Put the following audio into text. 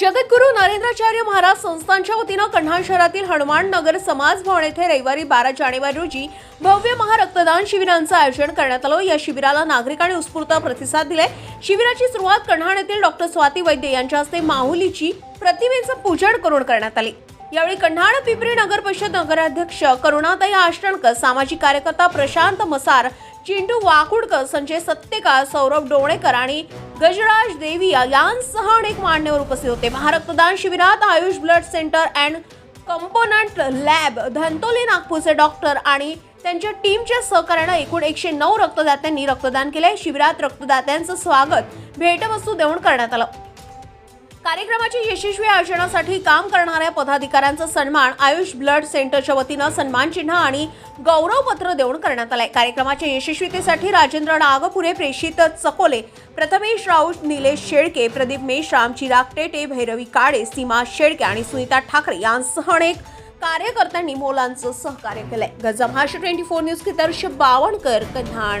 जगद्गुरु नरेंद्राचार्य महाराज संस्थांच्या वतीनं कन्हान शहरातील हनुमान नगर समाज भवन येथे रविवारी बारा जानेवारी रोजी भव्य महारक्तदान शिबिरांचं आयोजन करण्यात आलं. या शिबिराला नागरिकांनी उत्स्फूर्त प्रतिसाद दिलाय. शिबिराची सुरुवात कन्हान येथील डॉक्टर स्वाती वैद्य यांच्या हस्ते माहुलीची प्रतिमेचं पूजन करून करण्यात आली. यावेळी कन्हाड पिंपरी नगर परिषद नगराध्यक्ष करुणाताई आष्टणकर सामाजिक कार्यकर्ता प्रशांत मसार चिंटू वाकुडकर संजय सत्तेकार सौरभ डोणेकर आणि गजराज देविया यांसह अनेक मान्यवर उपस्थित होते. महारक्तदान शिबिरात Ayush blood centre and component lab Dhantoli नागपूरचे डॉक्टर आणि त्यांच्या टीमच्या सहकार्यानं एकूण एकशे नऊ रक्तदात्यांनी रक्तदान केले शिबिरात रक्तदात्यांचं स्वागत भेटवस्तू देऊन करण्यात आलं. कार्यक्रमाची यशस्वी आयोजनासाठी काम करणाऱ्या पदाधिकाऱ्यांचा सन्मान आयुष ब्लड सेंटरच्या वतीनं सन्मान चिन्ह आणि गौरवपत्र देऊन करण्यात आलंय. कार्यक्रमाच्या यशस्वीतेसाठी राजेंद्र नागपुरे प्रेषित चकोले प्रथमेश राऊत निलेश शेळके प्रदीप मेश्राम चिराग टेटे भैरवी काळे सीमा शेळके आणि सुनीता ठाकरे यांसह अनेक कार्यकर्त्यांनी मोलांचं सहकार्य केलंय. गजम महाराष्ट्र ट्वेंटी फोर न्यूज की दर्श बावणकर कन्हाण